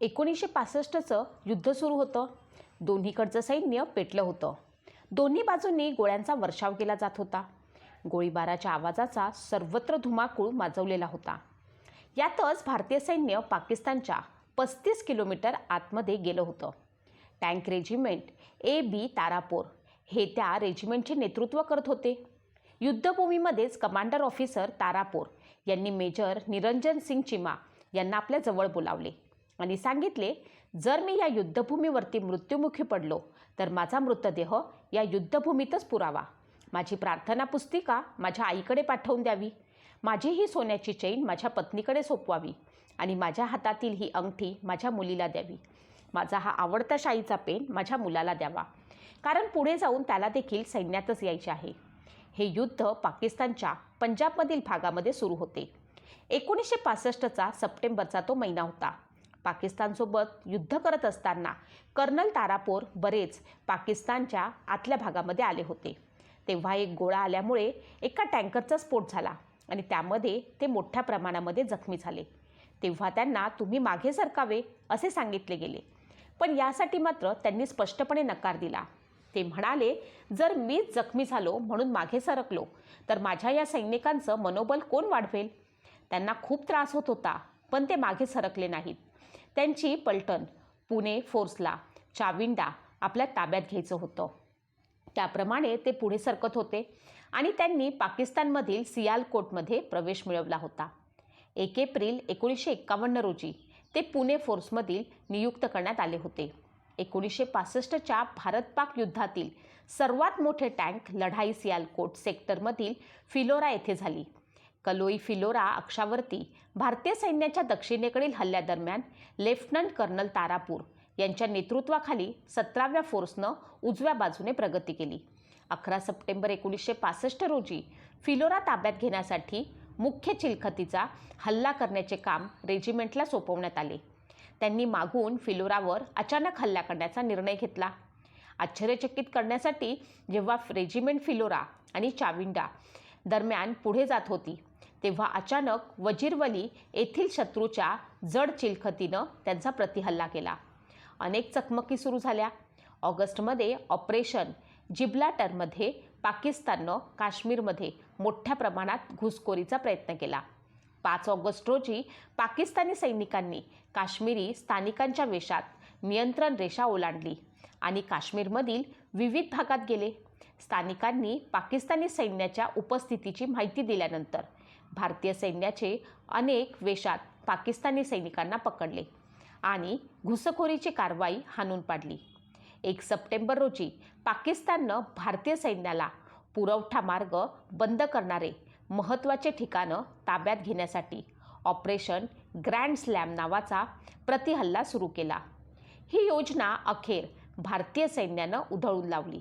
एकोणीसशे पासष्टचं युद्ध सुरू होतं. दोन्हीकडचं सैन्य पेटलं होतं. दोन्ही बाजूंनी गोळ्यांचा वर्षाव केला जात होता. गोळीबाराच्या आवाजाचा सर्वत्र धुमाकूळ माजवलेला होता. यातच भारतीय सैन्य पाकिस्तानच्या पस्तीस किलोमीटर आतमध्ये गेलं होतं. Tank regiment A B Tarapore हे त्या रेजिमेंटचे नेतृत्व करत होते. युद्धभूमीमध्येच कमांडर ऑफिसर तारापोर यांनी मेजर निरंजन सिंग चिमा यांना आपल्या जवळ बोलावले. आणि सांगितले जर मी या युद्धभूमीवरती मृत्युमुखी पडलो तर माझा मृतदेह या युद्धभूमीतच पुरावा. माझी प्रार्थना पुस्तिका माझ्या आईकडे पाठवून द्यावी. माझी ही सोन्याची चैन माझ्या पत्नीकडे सोपवावी आणि माझ्या हातातील ही अंगठी माझ्या मुलीला द्यावी. माझा हा आवडता शाईचा पेन माझ्या मुलाला द्यावा. कारण पुढे जाऊन त्याला देखील सैन्यातच यायचे आहे. हे युद्ध पाकिस्तानच्या पंजाबमधील भागामध्ये सुरू होते. एकोणीसशे पासष्टचा सप्टेंबरचा तो महिना होता. पाकिस्तानसोबत युद्ध करत असताना कर्नल तारापोर बरेच पाकिस्तानच्या आतल्या भागामध्ये आले होते. तेव्हा एक गोळा आल्यामुळे एका टँकरचा स्फोट झाला आणि त्यामध्ये ते मोठ्या प्रमाणामध्ये जखमी झाले. तेव्हा त्यांना तुम्ही मागे सरकावे असे सांगितले गेले. पण यासाठी मात्र त्यांनी स्पष्टपणे नकार दिला. ते म्हणाले जर मीच जखमी झालो म्हणून मागे सरकलो तर माझ्या या सैनिकांचं मनोबल कोण वाढवेल? त्यांना खूप त्रास होत होता पण ते मागे सरकले नाहीत. त्यांची पलटण पुणे फोर्सला चाविंडा आपल्या ताब्यात घ्यायचं होतं. त्याप्रमाणे ते पुढे सरकत होते आणि त्यांनी पाकिस्तानमधील सियालकोटमध्ये प्रवेश मिळवला होता. एक एप्रिल एकोणीसशे एक्कावन्न रोजी ते पुणे फोर्समधील नियुक्त करण्यात आले होते. एकोणीसशे पासष्टच्या भारत पाक युद्धातील सर्वात मोठे टँक लढाई सियालकोट सेक्टरमधील फिलोरा येथे झाली. कलोई फिलोरा अक्षावरती भारतीय सैन्याच्या दक्षिणेकडील हल्ल्यादरम्यान लेफ्टनंट कर्नल तारापूर यांच्या नेतृत्वाखाली सतराव्या फोर्सनं उजव्या बाजूने प्रगती केली. अकरा सप्टेंबर एकोणीसशे पासष्ट रोजी फिलोरा ताब्यात घेण्यासाठी मुख्य चिलखतीचा हल्ला करण्याचे काम रेजिमेंटला सोपवण्यात आले. त्यांनी मागून फिलोरावर अचानक हल्ला करण्याचा निर्णय घेतला. आश्चर्यचकित करण्यासाठी जेव्हा रेजिमेंट फिलोरा आणि चाविंडा दरम्यान पुढे जात होती तेव्हा अचानक वजीरवली येथील शत्रूच्या जड चिलखतीनं त्यांचा प्रतिहल्ला केला. अनेक चकमकी सुरू झाल्या. ऑगस्टमध्ये ऑपरेशन जिब्लाटरमध्ये पाकिस्ताननं काश्मीरमध्ये मोठ्या प्रमाणात घुसखोरीचा प्रयत्न केला. पाच ऑगस्ट रोजी पाकिस्तानी सैनिकांनी काश्मीरी स्थानिकांच्या वेशात नियंत्रण रेषा ओलांडली आणि काश्मीरमधील विविध भागात गेले. स्थानिकांनी पाकिस्तानी सैन्याच्या उपस्थितीची माहिती दिल्यानंतर भारतीय सैन्याचे अनेक वेशात पाकिस्तानी सैनिकांना पकडले आणि घुसखोरीची कारवाई हाणून पाडली. एक सप्टेंबर रोजी पाकिस्ताननं भारतीय सैन्याला पुरवठा मार्ग बंद करणारे महत्त्वाचे ठिकाणं ताब्यात घेण्यासाठी ऑपरेशन ग्रँड स्लॅम नावाचा प्रतिहल्ला सुरू केला. ही योजना अखेर भारतीय सैन्यानं उधळून लावली.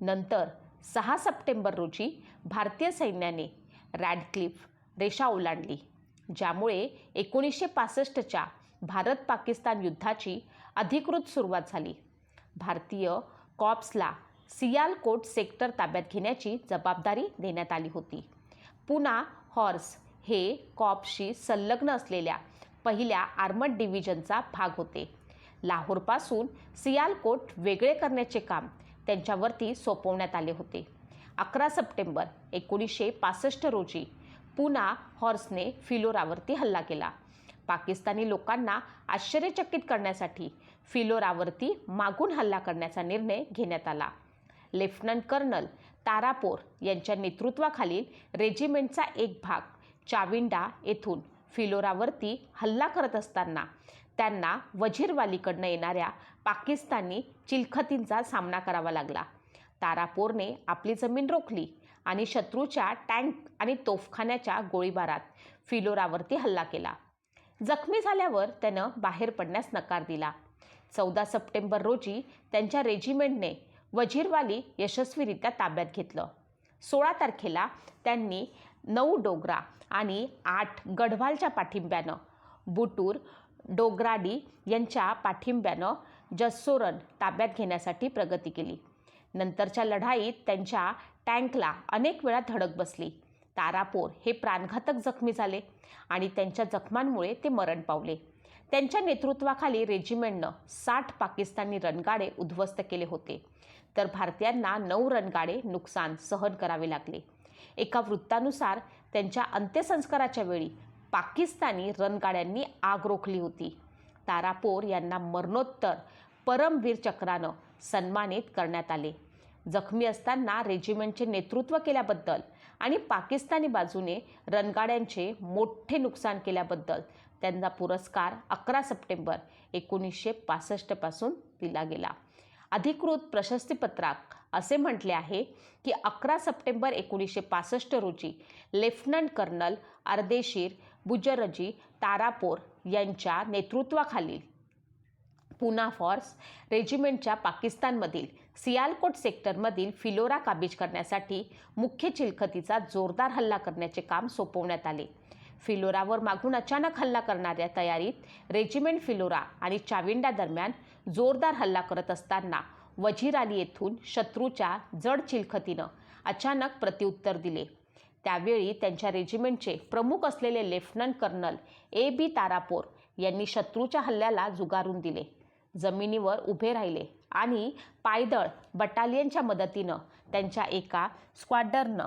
नंतर सहा सप्टेंबर रोजी भारतीय सैन्याने रॅडक्लिफ रेषा ओलांडली ज्यामुळे एकोणीसशे पासष्टच्या भारत पाकिस्तान युद्धाची अधिकृत सुरुवात झाली. भारतीय कॉप्सला सियालकोट सेक्टर ताब्यात घेण्याची जबाबदारी देण्यात आली होती. पुना हॉर्स हे कॉप्सशी संलग्न असलेल्या पहिल्या आर्मड डिव्हिजनचा भाग होते. लाहोरपासून सियालकोट वेगळे करण्याचे काम त्यांच्यावरती सोपवण्यात आले होते. अकरा सप्टेंबर एकोणीसशे पासष्ट रोजी पुना हॉर्सने फिलोरावरती हल्ला केला. पाकिस्तानी लोकांना आश्चर्यचकित करण्यासाठी फिलोरावरती मागून हल्ला करण्याचा निर्णय घेण्यात आला. लेफ्टनंट कर्नल तारापोर यांच्या नेतृत्वाखालील रेजिमेंटचा एक भाग चाविंडा येथून फिलोरावरती हल्ला करत असताना त्यांना वजीरवालीकडनं येणाऱ्या पाकिस्तानी चिलखतींचा सामना करावा लागला. तारापोरने आपली जमीन रोखली. आणि शत्रूच्या टँक आणि तोफखान्याच्या गोळीबारात फिलोरावरती हल्ला केला. जखमी झाल्यावर त्यानं बाहेर पडण्यास नकार दिला. चौदा सप्टेंबर रोजी त्यांच्या रेजिमेंटने वजीरवाली यशस्वीरित्या ताब्यात घेतलं. सोळा तारखेला त्यांनी नऊ डोगरा आणि आठ गढवालच्या पाठिंब्यानं बुटूर डोगराडी यांच्या पाठिंब्यानं जस्सोरन ताब्यात घेण्यासाठी प्रगती केली. नंतरच्या लढाईत त्यांच्या टँकला अनेक वेळा धडक बसली. तारापोर हे प्राणघातक जखमी झाले आणि त्यांच्या जखमांमुळे ते मरण पावले. त्यांच्या नेतृत्वाखाली रेजिमेंटनं साठ पाकिस्तानी रणगाडे उद्ध्वस्त केले होते. तर भारतीयांना नऊ रणगाडे नुकसान सहन करावे लागले. एका वृत्तानुसार त्यांच्या अंत्यसंस्काराच्या वेळी पाकिस्तानी रणगाड्यांनी आग रोखली होती. तारापोर यांना मरणोत्तर परमवीर चक्रानं सन्मानित करण्यात आले. जखमी असताना रेजिमेंटचे नेतृत्व केल्याबद्दल आणि पाकिस्तानी बाजूने रणगाड्यांचे मोठे नुकसान केल्याबद्दल त्यांना पुरस्कार अकरा सप्टेंबर एकोणीसशे पासष्टपासून दिला गेला. अधिकृत प्रशस्तीपत्रात असे म्हटले आहे की अकरा सप्टेंबर एकोणीसशे पासष्ट रोजी लेफ्टनंट कर्नल अर्देशीर बुजरजी तारापोर यांच्या नेतृत्वाखालील पुना फॉर्स रेजिमेंटच्या पाकिस्तानमधील सियालकोट सेक्टरमधील फिलोरा काबीज करण्यासाठी मुख्य चिलखतीचा जोरदार हल्ला करण्याचे काम सोपवण्यात आले. फिलोरावर मागून अचानक हल्ला करणाऱ्या तयारीत रेजिमेंट फिलोरा आणि चाविंडा दरम्यान जोरदार हल्ला करत असताना वझीराली येथून शत्रूच्या जड चिलखतीनं अचानक प्रत्युत्तर दिले. त्यावेळी त्यांच्या रेजिमेंटचे प्रमुख असलेले lieutenant colonel A B Tarapore यांनी शत्रूच्या हल्ल्याला जुगारून दिले. जमिनीवर उभे राहिले आणि पायदळ बटालियनच्या मदतीनं त्यांच्या एका स्क्वाडरनं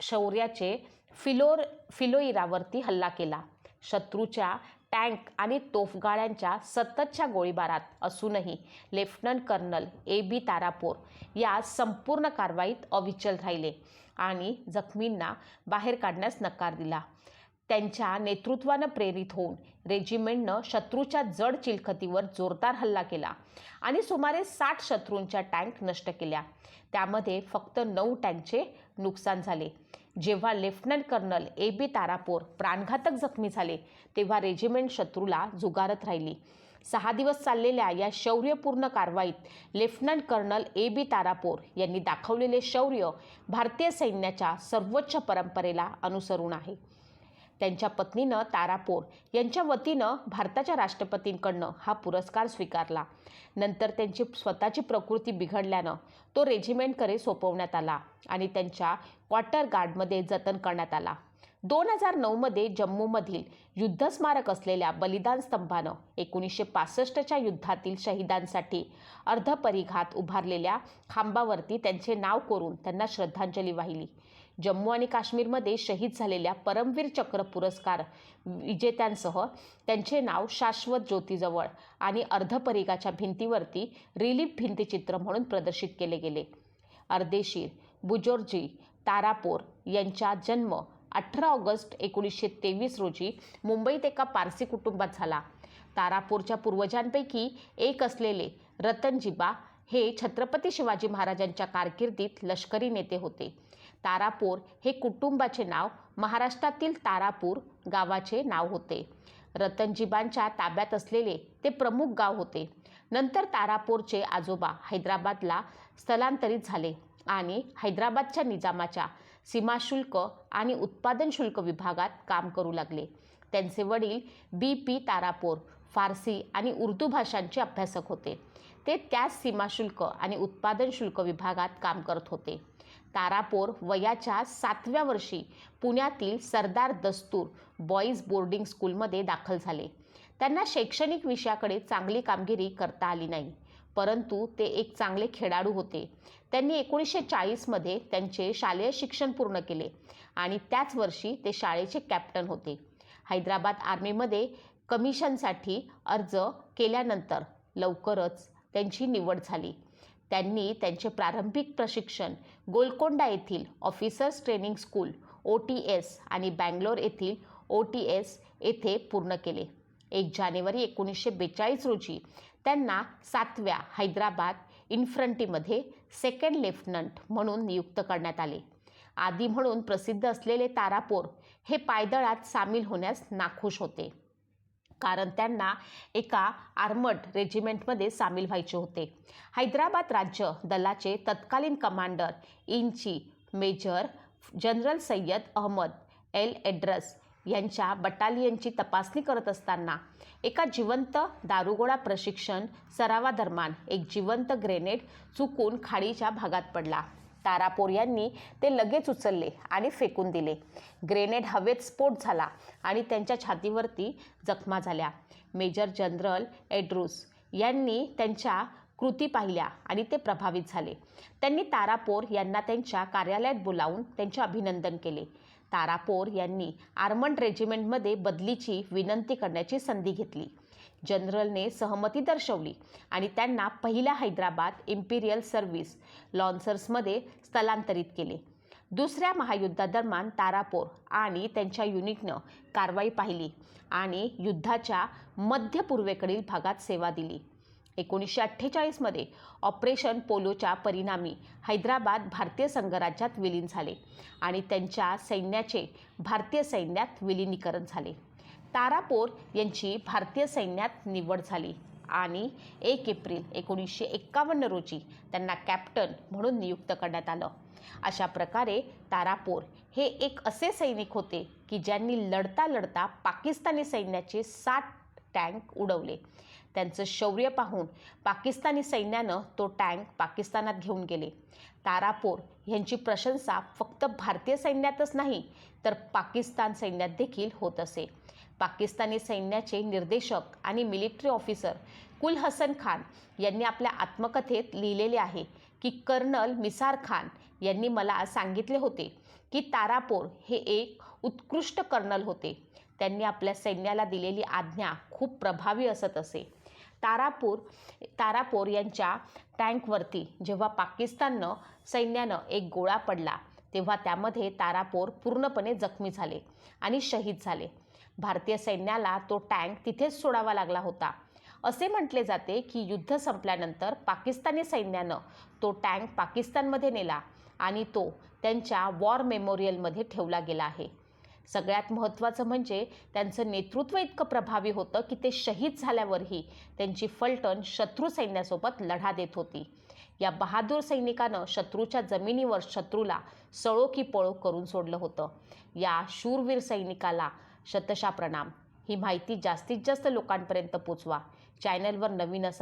शौर्याचे फिलोर फिलोइरावरती हल्ला केला. शत्रूच्या टँक आणि तोफगाळ्यांच्या सततच्या गोळीबारात असूनही lieutenant colonel A B Tarapore या संपूर्ण कारवाईत अविचल राहिले आणि जखमींना बाहेर काढण्यास नकार दिला. त्यांच्या नेतृत्वानं प्रेरित होऊन रेजिमेंटनं शत्रूच्या जड चिलखतीवर जोरदार हल्ला केला आणि सुमारे साठ शत्रूंच्या टँक नष्ट केल्या. त्यामध्ये फक्त नऊ टँकचे नुकसान झाले. जेव्हा lieutenant colonel A B Tarapore प्राणघातक जखमी झाले तेव्हा रेजिमेंट शत्रूला जुगारत राहिली. सहा दिवस चाललेल्या या शौर्यपूर्ण कारवाईत lieutenant colonel A B Tarapore यांनी दाखवलेले शौर्य भारतीय सैन्याच्या सर्वोच्च परंपरेला अनुसरून आहे. त्यांच्या पत्नीनं तारापोर यांच्या वतीनं भारताच्या राष्ट्रपतींकडनं हा पुरस्कार स्वीकारला. नंतर त्यांची स्वतःची प्रकृती बिघडल्यानं तो रेजिमेंटकडे सोपवण्यात आला आणि त्यांच्या क्वार्टर गार्डमध्ये जतन करण्यात आला. दोन हजार नऊमध्ये जम्मूमधील युद्धस्मारक असलेल्या बलिदान स्तंभानं एकोणीसशे पासष्टच्या युद्धातील शहीदांसाठी अर्धपरिघात उभारलेल्या खांबावरती त्यांचे नाव कोरून त्यांना श्रद्धांजली वाहिली. जम्मू आणि काश्मीरमध्ये शहीद झालेल्या परमवीर चक्र पुरस्कार विजेत्यांसह त्यांचे नाव शाश्वत ज्योतीजवळ आणि अर्धपरिघाच्या भिंतीवरती रिलीफ भिंतीचित्र म्हणून प्रदर्शित केले गेले. अर्देशीर बुजोर्जी तारापोर यांचा जन्म अठरा ऑगस्ट एकोणीसशे तेवीस रोजी मुंबईत एका पारसी कुटुंबात झाला. तारापूरच्या पूर्वजांपैकी एक असलेले रतनजिबा हे छत्रपती शिवाजी महाराजांच्या कारकिर्दीत लष्करी नेते होते. तारापूर हे कुटुंबाचे नाव महाराष्ट्रातील तारापूर गावाचे नाव होते. रतनजीबांच्या ताब्यात असलेले ते प्रमुख गाव होते. नंतर तारापूरचे आजोबा हैदराबादला स्थलांतरित झाले आणि हैदराबादच्या निजामाच्या सीमाशुल्क आणि उत्पादन शुल्क विभागात काम करू लागले. त्यांचे वडील बी. पी. तारापोर फारसी आणि उर्दू भाषांचे अभ्यासक होते. ते त्याच सीमाशुल्क आणि उत्पादन शुल्क विभागात काम करत होते. तारापोर वयाच्या सातव्या वर्षी पुण्यातील सरदार दस्तूर बॉईज बोर्डिंग स्कूलमध्ये दाखल झाले. त्यांना शैक्षणिक विषयाकडे चांगली कामगिरी करता आली नाही परंतु ते एक चांगले खेळाडू होते. त्यांनी एकोणीसशे चाळीसमध्ये त्यांचे शालेय शिक्षण पूर्ण केले आणि त्याच वर्षी ते शाळेचे कॅप्टन होते. हैदराबाद आर्मीमध्ये कमिशनसाठी अर्ज केल्यानंतर लवकरच त्यांची निवड झाली. त्यांनी त्यांचे प्रारंभिक प्रशिक्षण गोलकोंडा येथील officers training school O T S आणि बँगलोर येथील ओ टी एस येथे पूर्ण केले. एक जानेवारी एकोणीसशे बेचाळीस रोजी त्यांना सातव्या हैदराबाद इन्फ्रंटीमध्ये सेकंड लेफ्टनंट म्हणून नियुक्त करण्यात आले. आदी म्हणून प्रसिद्ध असलेले तारापोर हे पायदळात सामील होण्यास नाखुश होते. कारण त्यांना एका आर्मड रेजिमेंटमध्ये सामील व्हायचे होते. हैदराबाद राज्य दलाचे तत्कालीन commander in chief major general Syed Ahmed El Edroos यांच्या बटालियनची तपासणी करत असताना एका जिवंत दारुगोळा प्रशिक्षण सरावादरम्यान एक जिवंत ग्रेनेड चुकून खाडीच्या भागात पडला. तारापोर यांनी ते लगेच उचलले आणि फेकून दिले. ग्रेनेड हवेत स्फोट झाला आणि त्यांच्या छातीवरती जखमा झाल्या. मेजर जनरल एड्रूस यांनी त्यांच्या कृती पाहिल्या आणि ते प्रभावित झाले. त्यांनी तारापोर यांना त्यांच्या कार्यालयात बोलावून त्यांचे अभिनंदन केले. तारापोर यांनी आर्मंड रेजिमेंटमध्ये बदलीची विनंती करण्याची संधी घेतली. जनरलने सहमती दर्शवली आणि त्यांना पहिल्या हैदराबाद इम्पिरियल सर्व्हिस लॉन्सर्समध्ये स्थलांतरित केले. दुसऱ्या महायुद्धादरम्यान तारापोर आणि त्यांच्या युनिटनं कारवाई पाहिली आणि युद्धाच्या मध्य पूर्वेकडील भागात सेवा दिली. एकोणीसशे अठ्ठेचाळीसमध्ये ऑपरेशन पोलोच्या परिणामी हैदराबाद भारतीय संघराज्यात विलीन झाले आणि त्यांच्या सैन्याचे भारतीय सैन्यात विलीनीकरण झाले. तारापोर यांची भारतीय सैन्यात निवड झाली. आणि एक एप्रिल एकोणीसशे एक्कावन्न रोजी त्यांना कॅप्टन म्हणून नियुक्त करण्यात आलं. अशा प्रकारे तारापोर हे एक असे सैनिक होते की ज्यांनी लढता लढता पाकिस्तानी सैन्याचे साठ टँक उडवले. त्यांचं शौर्य पाहून पाकिस्तानी सैन्यानं तो टँक पाकिस्तानात घेऊन गेले. तारापोर यांची प्रशंसा फक्त भारतीय सैन्यातच नाही तर पाकिस्तान सैन्यात देखील होत असे. पाकिस्तानी सैन्याचे निर्देशक आणि मिलिटरी ऑफिसर कुल हसन खान यांनी आपल्या आत्मकथेत लिहिलेले आहे की कर्नल मिसार खान यांनी मला सांगितले होते की तारापोर हे एक उत्कृष्ट कर्नल होते. त्यांनी आपल्या सैन्याला दिलेली आज्ञा खूप प्रभावी असत असे. तारापूर तारापोर यांच्या टँकवरती जेव्हा पाकिस्ताननं सैन्यानं एक गोळा पडला तेव्हा त्यामध्ये तारापोर पूर्णपणे जखमी झाले आणि शहीद झाले. भारतीय सैन्याला तो टँक तिथेच सोडावा लागला होता. असे म्हटले जाते की युद्ध संपल्यानंतर पाकिस्तानी सैन्यानं तो टँक पाकिस्तानमध्ये नेला आणि तो त्यांच्या वॉर मेमोरियलमध्ये ठेवला गेला आहे. सगळ्यात महत्त्वाचं म्हणजे त्यांचं नेतृत्व इतकं प्रभावी होतं की ते शहीद झाल्यावरही त्यांची फलटण शत्रू सैन्यासोबत लढा देत होती. या बहादूर सैनिकानं शत्रूच्या जमिनीवर शत्रूला सळो की पळो करून सोडलं होतं. या शूरवीर सैनिकाला शतशा प्रणाम. ही माहिती जास्तीत जास्त लोकांपर्यंत पोचवा. चॅनलवर नवीन असा